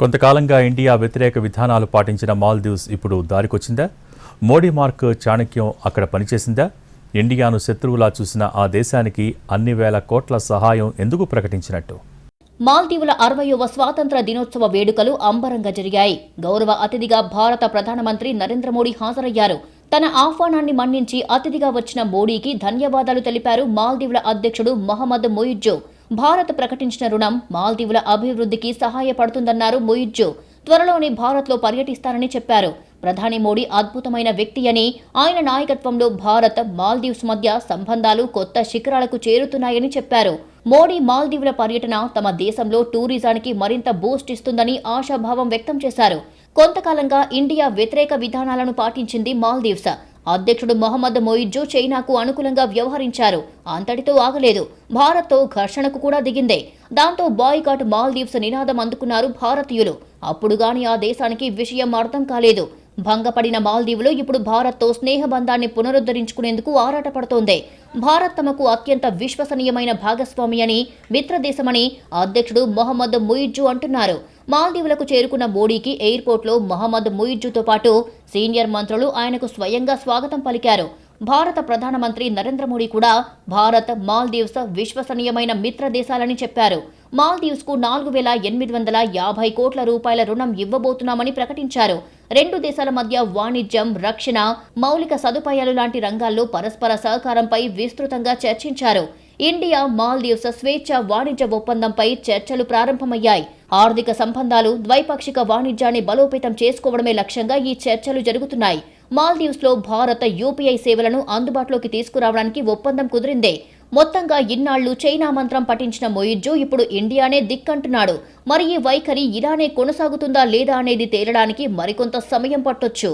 కొంతకాలంగా ఇండియా వ్యతిరేక విధానాలు పాటించిన మాల్దీవ్స్ ఇప్పుడు దారికొచ్చిందా? మోడీ మార్క్ చాణక్యం అక్కడ పనిచేసిందా? ఇండియాను శత్రువులా చూసిన ఆ దేశానికి అన్ని వేల కోట్ల సహాయం ఎందుకు ప్రకటించినట్టు? మాల్దీవుల అరవయవ స్వాతంత్ర దినోత్సవ వేడుకలు అంబరంగా జరిగాయి. గౌరవ అతిథిగా భారత ప్రధానమంత్రి నరేంద్ర మోడీ హాజరయ్యారు. తన ఆహ్వానాన్ని మన్నించి అతిథిగా వచ్చిన మోడీకి ధన్యవాదాలు తెలిపారు మాల్దీవుల అధ్యక్షుడు మహమ్మద్ మొయిజ్జో. భారత్ ప్రకటించిన రుణం మాల్దీవుల అభివృద్ధికి సహాయపడుతుందన్నారు మొయిజ్జో. త్వరలోనే భారత్లో పర్యటిస్తారని చెప్పారు. ప్రధాని మోడీ అద్భుతమైన వ్యక్తి అని ఆయన నాయకత్వంలో భారత్ మాల్దీవ్స్ మధ్య సంబంధాలు కొత్త శిఖరాలకు చేరుతున్నాయని చెప్పారు. మోడీ మాల్దీవుల పర్యటన తమ దేశంలో టూరిజానికి మరింత బూస్ట్ ఇస్తుందని ఆశాభావం వ్యక్తం చేశారు. కొంతకాలంగా ఇండియా వ్యతిరేక విధానాలను పాటించింది మాల్దీవ్స్. అధ్యక్షుడు మొహమ్మద్ మొయిజ్జు చైనాకు అనుకూలంగా వ్యవహరించారు. అంతటితో ఆగలేదు. భారత్తో ఘర్షణకు కూడా దిగిందే. దాంతో బాయ్కాట్ మాల్దీవ్స్ నినాదం అందుకున్నారు భారతీయులు. అప్పుడు గాని ఆ దేశానికి విషయం అర్థం కాలేదు. భంగపడిన మాల్దీవులు ఇప్పుడు భారత్తో స్నేహబంధాన్ని పునరుద్ధరించుకునేందుకు ఆరాటపడుతోంది. భారత్ తమకు అత్యంత విశ్వసనీయమైన భాగస్వామి అని మిత్రదేశమని అధ్యక్షుడు మొహమ్మద్ ముయిజ్జు అంటున్నారు. మాల్దీవులకు చేరుకున్న మోడీకి ఎయిర్పోర్ట్లో మహమ్మద్ ముయిజ్జుతో పాటు సీనియర్ మంత్రులు ఆయనకు స్వయంగా స్వాగతం పలికారు. భారత ప్రధానమంత్రి నరేంద్ర మోడీ కూడా భారత్ మాల్దీవ్స్ విశ్వసనీయమైన మిత్ర దేశాలని చెప్పారు. మాల్దీవ్స్కు నాలుగు వేల ఎనిమిది వందల యాభై కోట్ల రూపాయల రుణం ఇవ్వబోతున్నామని ప్రకటించారు. రెండు దేశాల మధ్య వాణిజ్యం రక్షణ మౌలిక సదుపాయాలు లాంటి రంగాల్లో పరస్పర సహకారంపై విస్తృతంగా చర్చించారు. ఇండియా మాల్దీవ్స్ స్వేచ్ఛ వాణిజ్య ఒప్పందంపై చర్చలు ప్రారంభమయ్యాయి. ఆర్థిక సంబంధాలు ద్వైపాక్షిక వాణిజ్యాన్ని బలోపేతం చేసుకోవడమే లక్ష్యంగా ఈ చర్చలు జరుగుతున్నాయి. మాల్దీవ్స్లో భారత యూపీఐ సేవలను అందుబాటులోకి తీసుకురావడానికి ఒప్పందం కుదిరిందే. మొత్తంగా ఇన్నాళ్ళు చైనా మంత్రం పఠించిన మొయిజ్జు ఇప్పుడు ఇండియానే దిక్కంటున్నాడు. మరి ఈ వైఖరి ఇలానే కొనసాగుతుందా లేదా అనేది తేలడానికి మరికొంత సమయం పట్టొచ్చు.